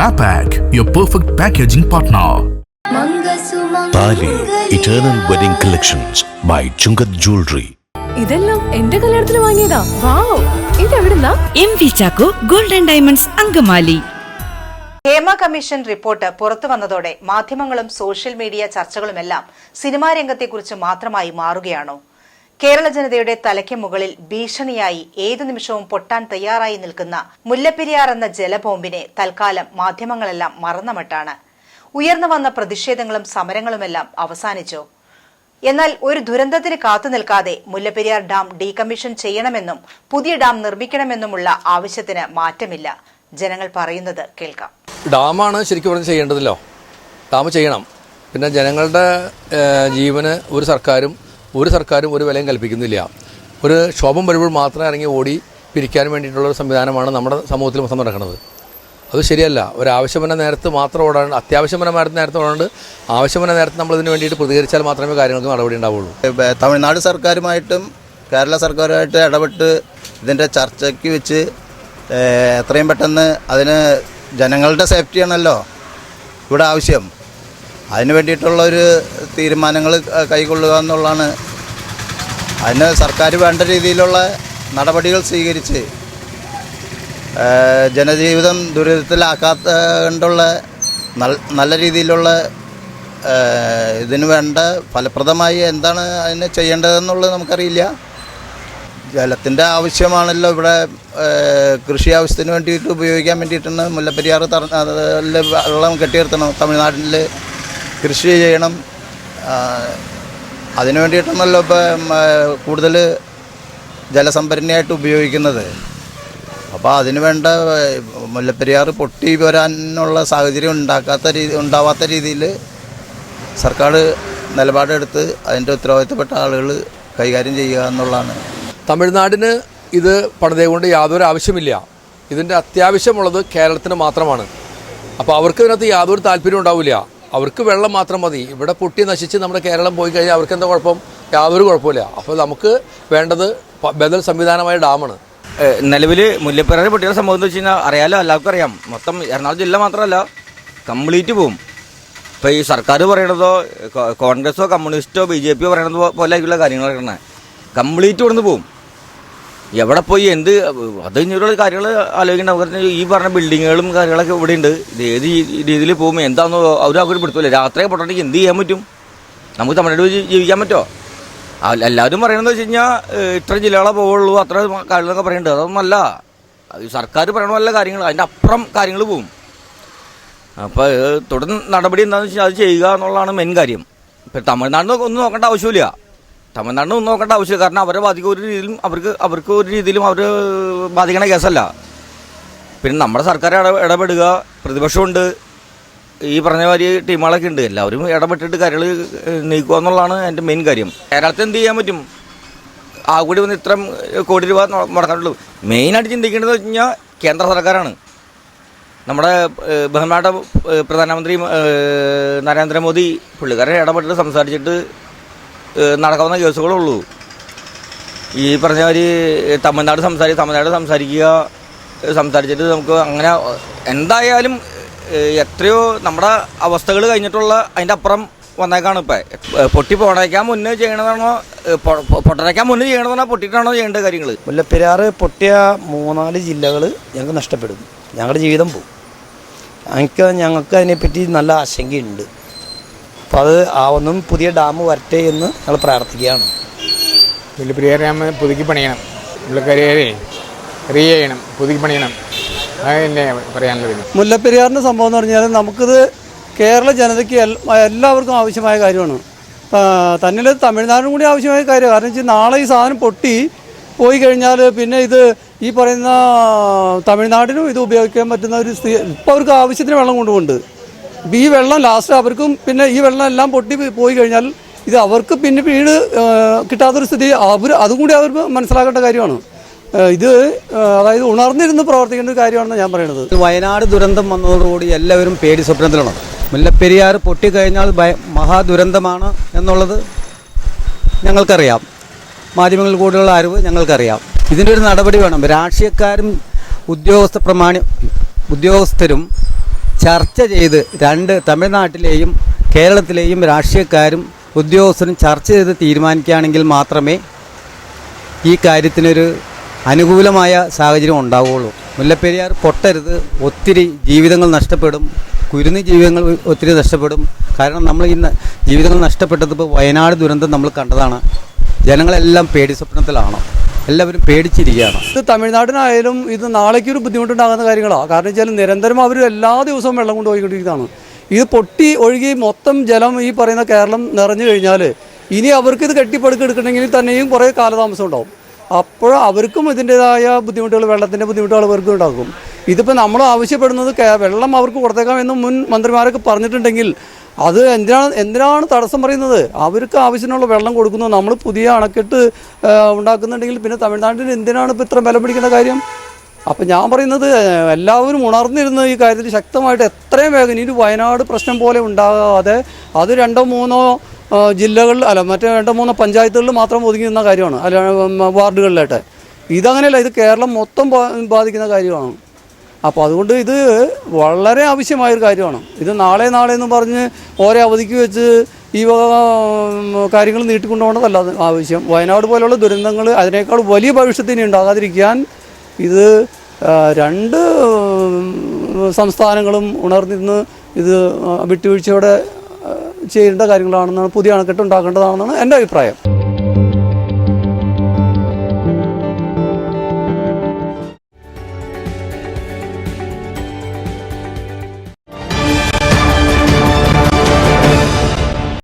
Mapac, your perfect packaging partner. Thali eternal wedding collections by Chunkath jewellery ഇതെല്ലാം എന്റെ കല്യാണത്തിന് വാങ്ങിയതാ. Wow. ഇതെവിടുന്നാ M V Chacko golden diamonds Angamaly. Hema commission report പുറത്തു വന്നതോടെ മാധ്യമങ്ങളും social media ചർച്ചകളുമെല്ലാം സിനിമാ രംഗത്തെക്കുറിച്ച് മാത്രമായി മാറുകയാണോ? കേരള ജനതയുടെ തലയ്ക്ക് മുകളിൽ ഭീഷണിയായി ഏതു നിമിഷവും പൊട്ടാൻ തയ്യാറായി നിൽക്കുന്ന മുല്ലപ്പെരിയാർ എന്ന ജലബോംബിനെ തൽക്കാലം മാധ്യമങ്ങളെല്ലാം മറന്നമട്ടാണ്. ഉയർന്നു വന്ന പ്രതിഷേധങ്ങളും സമരങ്ങളുമെല്ലാം അവസാനിച്ചു. എന്നാൽ ഒരു ദുരന്തത്തിന് കാത്തു നിൽക്കാതെ മുല്ലപ്പെരിയാർ ഡാം ഡീകമ്മീഷൻ ചെയ്യണമെന്നും പുതിയ ഡാം നിർമ്മിക്കണമെന്നുമുള്ള ആവശ്യത്തിന് മാറ്റമില്ല. ജനങ്ങൾ പറയുന്നത് കേൾക്കാം. ഡാമാണ് ശരിക്കും പറഞ്ഞ് ചെയ്യേണ്ടതല്ലോ. ഡാം ചെയ്യണം. പിന്നെ ജനങ്ങളുടെ ജീവന് ഒരു സർക്കാരും ഒരു സർക്കാരും ഒരു വിലയും കൽപ്പിക്കുന്നില്ല. ഒരു ക്ഷോഭം വരുമ്പോൾ മാത്രം ഇറങ്ങി ഓടി പിരിക്കാൻ വേണ്ടിയിട്ടുള്ള ഒരു സംവിധാനമാണ് നമ്മുടെ സമൂഹത്തിൽ മൊത്തം നടക്കുന്നത്. അത് ശരിയല്ല. ഒരു ആവശ്യമായ നേരത്ത് മാത്രം ഓടാണ്ട് അത്യാവശ്യമന മരത്ത് നേരത്തെ ഓടാണ്ട് ആവശ്യമെന്ന നേരത്ത് നമ്മൾ ഇതിന് വേണ്ടിയിട്ട് പ്രതികരിച്ചാൽ മാത്രമേ കാര്യങ്ങൾക്ക് നടപടി ഉണ്ടാവുള്ളൂ. തമിഴ്നാട് സർക്കാരുമായിട്ടും കേരള സർക്കാരുമായിട്ട് ഇടപെട്ട് ഇതിന്റെ ചർച്ചയ്ക്ക് വെച്ച് എത്രയും പെട്ടെന്ന് അതിന് ജനങ്ങളുടെ സേഫ്റ്റിയാണല്ലോ ഇവിടെ ആവശ്യം. അതിന് വേണ്ടിയിട്ടുള്ള ഒരു തീരുമാനങ്ങൾ കൈക്കൊള്ളുക എന്നുള്ളതാണ്. അതിന് സർക്കാർ വേണ്ട രീതിയിലുള്ള നടപടികൾ സ്വീകരിച്ച് ജനജീവിതം ദുരിതത്തിലാക്കാത്ത കൊണ്ടുള്ള നല്ല രീതിയിലുള്ള ഇതിന് വേണ്ട ഫലപ്രദമായി എന്താണ് അതിന് ചെയ്യേണ്ടതെന്നുള്ളത് നമുക്കറിയില്ല. ജലത്തിന്റെ ആവശ്യമാണല്ലോ ഇവിടെ കൃഷി ആവശ്യത്തിന് വേണ്ടിയിട്ട് ഉപയോഗിക്കാൻ വേണ്ടിയിട്ടാണ് മുല്ലപ്പെരിയാർ വെള്ളം കെട്ടിയിരുത്തണം തമിഴ്നാട്ടിൽ കൃഷി ചെയ്യണം. അതിനു വേണ്ടിയിട്ടാണല്ലോ ഇപ്പം കൂടുതൽ ജലസംഭരണിയായിട്ട് ഉപയോഗിക്കുന്നത്. അപ്പോൾ അതിന് വേണ്ട മുല്ലപ്പെരിയാർ പൊട്ടി വരാനുള്ള സാഹചര്യം ഉണ്ടാക്കാത്ത രീതി ഉണ്ടാവാത്ത രീതിയിൽ സർക്കാർ നിലപാടെടുത്ത് അതിന്റെ ഉത്തരവാദിത്തപ്പെട്ട ആളുകൾ കൈകാര്യം ചെയ്യുക എന്നുള്ളതാണ്. തമിഴ്നാടിന് ഇത് പണിതേ കൊണ്ട് യാതൊരു ആവശ്യമില്ല. ഇതിന്റെ അത്യാവശ്യമുള്ളത് കേരളത്തിന് മാത്രമാണ്. അപ്പോൾ അവർക്ക് ഇതിനകത്ത് യാതൊരു താല്പര്യം ഉണ്ടാവില്ല. അവർക്ക് വെള്ളം മാത്രം മതി. ഇവിടെ പൊട്ടി നശിച്ച് നമ്മുടെ കേരളം പോയി കഴിഞ്ഞാൽ അവർക്ക് എന്താ കുഴപ്പം? യാതൊരു കുഴപ്പമില്ല അപ്പോൾ നമുക്ക് വേണ്ടത് ബദൽ സംവിധാനമായ ഡാമാണ്. നിലവിൽ മുല്ലപ്പെരാറ് പൊട്ടിയ സംഭവം എന്ന് വെച്ച് കഴിഞ്ഞാൽ അറിയാലോ എല്ലാവർക്കും അറിയാം. മൊത്തം എറണാകുളം ജില്ല മാത്രമല്ല കംപ്ലീറ്റ് പോവും. ഇപ്പോൾ ഈ സർക്കാർ പറയണതോ കോൺഗ്രസോ കമ്മ്യൂണിസ്റ്റോ ബി ജെ പിയോ പറയണതോ പോലെ ആയിട്ടുള്ള കാര്യങ്ങൾ കംപ്ലീറ്റ് ഇവിടുന്ന് പോവും. എവിടെ പോയി? എന്ത്? അത് കഴിഞ്ഞൊരു കാര്യങ്ങൾ ആലോചിക്കേണ്ട. നമുക്ക് ഈ പറഞ്ഞ ബിൽഡിങ്ങുകളും കാര്യങ്ങളൊക്കെ ഇവിടെ ഉണ്ട് ഇത് ഏത് രീതിയിൽ പോകുമ്പോൾ എന്താണെന്ന് അവർ അവർ പെടുത്തില്ല രാത്രി പൊട്ടണമെങ്കിൽ എന്ത് ചെയ്യാൻ പറ്റും? നമുക്ക് തമിഴ്നാട് ജീവിക്കാൻ പറ്റുമോ? എല്ലാവരും പറയണമെന്ന് വെച്ച് കഴിഞ്ഞാൽ ഇത്ര ജില്ലകളെ പോവുള്ളൂ അത്ര കാര്യങ്ങളൊക്കെ പറയുന്നുണ്ട് അതൊന്നുമല്ല അത് സർക്കാർ പറയണ നല്ല കാര്യങ്ങൾ. അതിന്റെ അപ്പുറം കാര്യങ്ങൾ പോവും. അപ്പോൾ തുടർ നടപടി എന്താണെന്ന് വെച്ചാൽ അത് ചെയ്യുക എന്നുള്ളതാണ് മെയിൻ കാര്യം. ഇപ്പം തമിഴ്നാടിനൊക്കെ ഒന്നും നോക്കേണ്ട ആവശ്യമില്ല തമിഴ്നാടിന് ഒന്നും നോക്കേണ്ട ആവശ്യമില്ല. കാരണം അവരെ ബാധിക്കുന്ന ഒരു രീതിയിലും അവർക്ക് അവർക്ക് ഒരു രീതിയിലും അവർ ബാധിക്കണ കേസല്ല. പിന്നെ നമ്മുടെ സർക്കാർ ഇട ഇടപെടുക. പ്രതിപക്ഷമുണ്ട് ഈ പറഞ്ഞ മാതിരി ടീമുകളൊക്കെ ഉണ്ട്. എല്ലാവരും ഇടപെട്ടിട്ട് കാര്യങ്ങൾ നീക്കുക എന്നുള്ളതാണ് എന്റെ മെയിൻ കാര്യം. കേരളത്തിൽ എന്ത് ചെയ്യാൻ പറ്റും? ആ കൂടി വന്ന് ഇത്രയും കോടി രൂപ മുടക്കാനുള്ളൂ. മെയിനായിട്ട് ചിന്തിക്കേണ്ടത് വെച്ച് കഴിഞ്ഞാൽ കേന്ദ്ര സർക്കാരാണ്. നമ്മുടെ ബഹുമാനപ്പെട്ട പ്രധാനമന്ത്രി നരേന്ദ്രമോദി പുള്ളിക്കാരെ ഇടപെട്ടിട്ട് സംസാരിച്ചിട്ട് ഏഹ്, നടക്കാവുന്ന കേസുകളുള്ളൂ. ഈ പറഞ്ഞ ഒരു തമിഴ്നാട് സംസാരി തമിഴ്നാട് സംസാരിക്കുക സംസാരിച്ചിട്ട് നമുക്ക് അങ്ങനെ എന്തായാലും എത്രയോ നമ്മുടെ അവസ്ഥകൾ കഴിഞ്ഞിട്ടുള്ള അതിന്റെ അപ്പുറം വന്നേക്കാണ് ഇപ്പം. പൊട്ടി പൊടയ്ക്കാൻ മുന്നേ ചെയ്യണതാണോ ഏഹ്, പൊ- പൊ- പൊട്ടണേക്കാൻ മുന്നേ ചെയ്യണതാണോ പൊട്ടിയിട്ടാണോ ചെയ്യേണ്ട കാര്യങ്ങൾ മുല്ലപ്പെരിയാർ പൊട്ടിയ മൂന്നാൽ ജില്ലകൾ ഞങ്ങൾക്ക് നഷ്ടപ്പെടും. ഞങ്ങളുടെ ജീവിതം പോകും ഞങ്ങൾക്ക് ഞങ്ങൾക്ക് അതിനെപ്പറ്റി നല്ല ആശങ്കയുണ്ട്. അപ്പോൾ അത് ആ ഒന്നും പുതിയ ഡാം വരട്ടെ എന്ന് ഞങ്ങൾ പ്രാർത്ഥിക്കുകയാണ്. മുല്ലപ്പെരിയാർ ഡാം പുതുക്കി പണിയണം. മുല്ലക്കരയെ റീ ചെയ്യണം. പുതുക്കി പണിയണം. അതന്നെ തന്നെ പറയാനുള്ളത് മുല്ലപ്പെരിയാറിന്റെ സംഭവം എന്ന് പറഞ്ഞാൽ നമുക്കിത് കേരള ജനതയ്ക്ക് എല്ലാവർക്കും ആവശ്യമായ കാര്യമാണ്. തന്നിൽ തമിഴ്നാടിനും കൂടി ആവശ്യമായ കാര്യമാണ്. കാരണം വെച്ചാൽ നാളെ ഈ സാധനം പൊട്ടി പോയി കഴിഞ്ഞാൽ പിന്നെ ഇത് ഈ പറയുന്ന തമിഴ്നാടിനും ഇത് ഉപയോഗിക്കാൻ പറ്റുന്ന ഒരു സ്ഥിതി ഇപ്പോൾ അവർക്ക് ആവശ്യത്തിന് വെള്ളം കൊണ്ടുപോകുന്നുണ്ട്. ഈ വെള്ളം ലാസ്റ്റ് അവർക്കും പിന്നെ ഈ വെള്ളം എല്ലാം പൊട്ടി പോയി കഴിഞ്ഞാൽ ഇത് അവർക്ക് പിന്നെ വീട് കിട്ടാത്തൊരു സ്ഥിതി അവർ അതും കൂടി അവർ മനസ്സിലാക്കേണ്ട കാര്യമാണ്. ഇത് അതായത് ഉണർന്നിരുന്ന് പ്രവർത്തിക്കേണ്ട ഒരു കാര്യമാണെന്ന് ഞാൻ പറയുന്നത്. വയനാട് ദുരന്തം വന്നതോടുകൂടി എല്ലാവരും പേടി സ്വപ്നത്തിലാണ്. മുല്ലപ്പെരിയാർ പൊട്ടിക്കഴിഞ്ഞാൽ ഭയ മഹാദുരന്തമാണ് എന്നുള്ളത് ഞങ്ങൾക്കറിയാം. മാധ്യമങ്ങളിൽ കൂടെയുള്ള അറിവ് ഞങ്ങൾക്കറിയാം. ഇതിന്റെ ഒരു നടപടി വേണം. രാഷ്ട്രീയക്കാരും ഉദ്യോഗസ്ഥ പ്രമാണി ഉദ്യോഗസ്ഥരും ചർച്ച ചെയ്ത് രണ്ട് തമിഴ്നാട്ടിലെയും കേരളത്തിലെയും രാഷ്ട്രീയക്കാരും ഉദ്യോഗസ്ഥരും ചർച്ച ചെയ്ത് തീരുമാനിക്കുകയാണെങ്കിൽ മാത്രമേ ഈ കാര്യത്തിനൊരു അനുകൂലമായ സാഹചര്യം ഉണ്ടാവുകയുള്ളൂ. മുല്ലപ്പെരിയാർ പൊട്ടരുത് ഒത്തിരി ജീവിതങ്ങൾ നഷ്ടപ്പെടും കുരുന്ന് ജീവിതങ്ങൾ ഒത്തിരി നഷ്ടപ്പെടും. കാരണം നമ്മൾ ഇന്ന് ജീവിതങ്ങൾ നഷ്ടപ്പെട്ടത് ഇപ്പോൾ വയനാട് ദുരന്തം നമ്മൾ കണ്ടതാണ്. ജനങ്ങളെല്ലാം പേടി സ്വപ്നത്തിലാണ്? എല്ലാവരും പേടിച്ചിരിക്കുകയാണ്. ഇത് തമിഴ്നാടിനായാലും ഇത് നാളേക്കൊരു ബുദ്ധിമുട്ടുണ്ടാകുന്ന കാര്യങ്ങളാണ് കാരണം വെച്ചാൽ നിരന്തരം അവർ എല്ലാ ദിവസവും വെള്ളം കൊണ്ടുപോയിക്കൊണ്ടിരിക്കുന്നതാണ് ഇത് പൊട്ടി ഒഴുകി മൊത്തം ജലം ഈ പറയുന്ന കേരളം നിറഞ്ഞു കഴിഞ്ഞാൽ ഇനി അവർക്ക് ഇത് കെട്ടിപ്പടുക്കെടുക്കണമെങ്കിൽ തന്നെയും കുറേ കാലതാമസം ഉണ്ടാവും. അപ്പോൾ അവർക്കും ഇതിന്റെതായ ബുദ്ധിമുട്ടുകൾ വെള്ളത്തിന്റെ ബുദ്ധിമുട്ടുകൾ അവർക്കും ഉണ്ടാക്കും ഇതിപ്പോൾ നമ്മൾ ആവശ്യപ്പെടുന്നത് വെള്ളം അവർക്ക് കൊടുത്തേക്കാമെന്ന് മുൻ മന്ത്രിമാരൊക്കെ പറഞ്ഞിട്ടുണ്ടെങ്കിൽ അത് എന്തിനാണ് എന്തിനാണ് തടസ്സം പറയുന്നത്? അവർക്ക് ആവശ്യത്തിനുള്ള വെള്ളം കൊടുക്കുന്നു. നമ്മൾ പുതിയ അണക്കെട്ട് ഉണ്ടാക്കുന്നുണ്ടെങ്കിൽ പിന്നെ തമിഴ്നാട്ടിൽ എന്തിനാണ് ഇപ്പോൾ ഇത്ര ബലം പിടിക്കേണ്ട കാര്യം? അപ്പം ഞാൻ പറയുന്നത് എല്ലാവരും ഉണർന്നിരുന്ന് ഈ കാര്യത്തിൽ ശക്തമായിട്ട് എത്രയും വേഗം ഇനി വയനാട് പ്രശ്നം പോലെ ഉണ്ടാകാതെ അത് രണ്ടോ മൂന്നോ ജില്ലകളിൽ അല്ല മറ്റേ രണ്ടോ മൂന്നോ പഞ്ചായത്തുകളിൽ മാത്രം ഒതുങ്ങി നിന്ന കാര്യമാണ്. അല്ല വാർഡുകളിലായിട്ട്. ഇതങ്ങനെയല്ല ഇത് കേരളം മൊത്തം ബാധിക്കുന്ന കാര്യമാണ്. അപ്പോൾ അതുകൊണ്ട് ഇത് വളരെ ആവശ്യമായൊരു കാര്യമാണ്. ഇത് നാളെ നാളെ എന്ന് പറഞ്ഞ് ഓരോ അവധിക്ക് വെച്ച് ഈ കാര്യങ്ങൾ നീട്ടിക്കൊണ്ടുപോകേണ്ടതല്ല. ആവശ്യം. വയനാട് പോലെയുള്ള ദുരന്തങ്ങൾ അതിനേക്കാൾ വലിയ ഭവിഷ്യത്തിന് ഉണ്ടാകാതിരിക്കാൻ ഇത് രണ്ട് സംസ്ഥാനങ്ങളും ഉണർന്നിരുന്ന് ഇത് വിട്ടുവീഴ്ചയോടെ ചെയ്യേണ്ട കാര്യങ്ങളാണെന്നാണ് പുതിയ അണക്കെട്ട് ഉണ്ടാക്കേണ്ടതാണെന്നാണ് എന്റെ അഭിപ്രായം.